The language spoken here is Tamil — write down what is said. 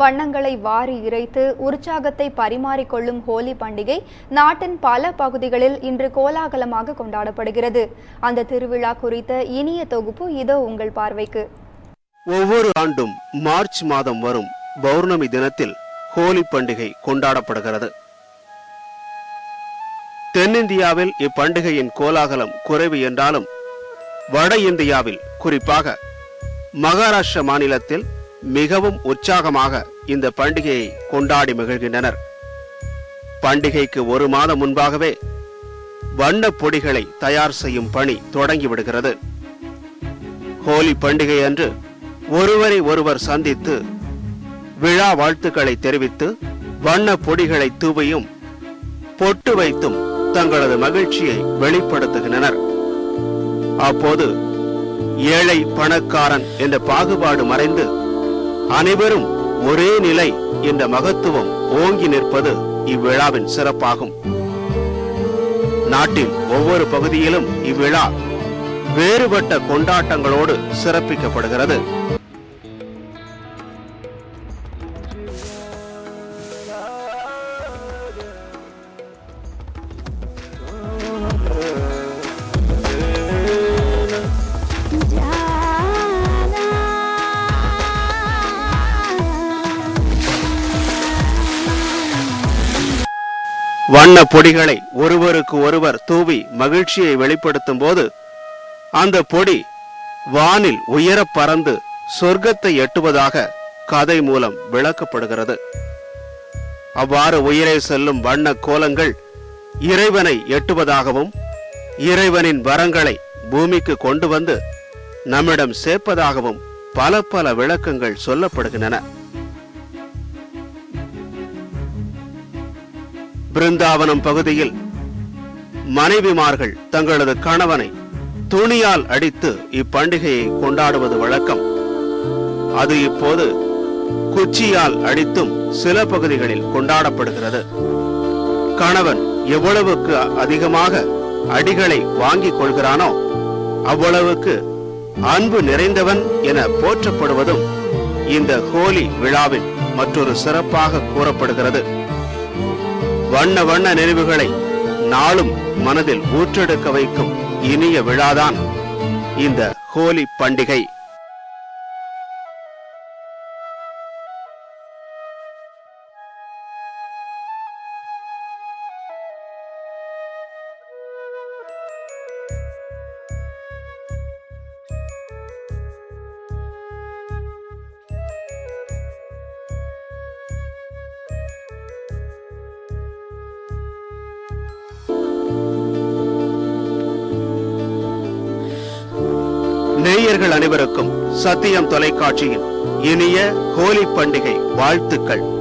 வண்ணங்களை வாரி இறைத்து உற்சாகத்தை பரிமாறிக்கொள்ளும் ஹோலி பண்டிகை நாட்டின் பல பகுதிகளில் இன்று கோலாகலமாக கொண்டாடப்படுகிறது. அந்த திருவிழா குறித்த இனிய தொகுப்பு இதோ உங்கள் பார்வைக்கு. ஒவ்வொரு ஆண்டும் மார்ச் மாதம் வரும் பௌர்ணமி தினத்தில் ஹோலி பண்டிகை கொண்டாடப்படுகிறது. தென்னிந்தியாவில் இப்பண்டிகையின் கோலாகலம் குறைவு என்றாலும் வட இந்தியாவில் குறிப்பாக மகாராஷ்டிர மாநிலத்தில் மிகவும் உற்சாகமாக இந்த பண்டிகையை கொண்டாடி மகிழ்கின்றனர். பண்டிகைக்கு ஒரு மாதம் முன்பாகவே வண்ணப் பொடிகளை தயார் செய்யும் பணி தொடங்கிவிடுகிறது ஹோலி பண்டிகை அன்று ஒருவரை ஒருவர் சந்தித்து விழா வாழ்த்துக்களை தெரிவித்து வண்ண பொடிகளை தூவியும் பொட்டு வைத்தும் தங்களது மகிழ்ச்சியை வெளிப்படுத்துகின்றனர். அப்போது ஏழை பணக்காரன் என்ற பாகுபாடு மறைந்து அனைவரும் ஒரே நிலை என்ற மகத்துவம் ஓங்கி நிற்பது இவ்விழாவின் சிறப்பாகும். நாட்டின் ஒவ்வொரு பகுதியிலும் இவ்விழா வேறுபட்ட கொண்டாட்டங்களோடு சிறப்பிக்கப்படுகிறது. வண்ண பொடிகளை ஒருவருக்கு ஒருவர் தூவி மகிழ்ச்சியை வெளிப்படுத்தும் போது அந்த பொடி வானில் உயரப் பறந்து சொர்க்கத்தை எட்டுவதாக கதை மூலம் விளக்கப்படுகிறது. அவ்வாறு உயிரை செல்லும் வண்ண கோலங்கள் இறைவனை எட்டுவதாகவும் இறைவனின் வரங்களை பூமிக்கு கொண்டு வந்து நம்மிடம் சேர்ப்பதாகவும் பல பல விளக்கங்கள் சொல்லப்படுகின்றன. பிருந்தாவனம் பகுதியில் மனைவிமார்கள் தங்களது கணவனை துணியால் அடித்து இப்பண்டிகையை கொண்டாடுவது வழக்கம். அது இப்போது குச்சியால் அடித்தும் சில பகுதிகளில் கொண்டாடப்படுகிறது. கணவன் எவ்வளவுக்கு அதிகமாக அடிகளை வாங்கிக் கொள்கிறானோ அவ்வளவுக்கு அன்பு நிறைந்தவன் என போற்றப்படுவதும் இந்த ஹோலி விழாவின் மற்றொரு சிறப்பாக கூறப்படுகிறது. வண்ண வண்ண நினைவுகளை நாளும் மனதில் ஊற்றெடுக்க வைக்கும் இனிய விழாதான் இந்த ஹோலி பண்டிகை. நேயர்கள் அனைவருக்கும் சத்தியம் தொலைக்காட்சியின் இனிய ஹோலி பண்டிகை வாழ்த்துக்கள்.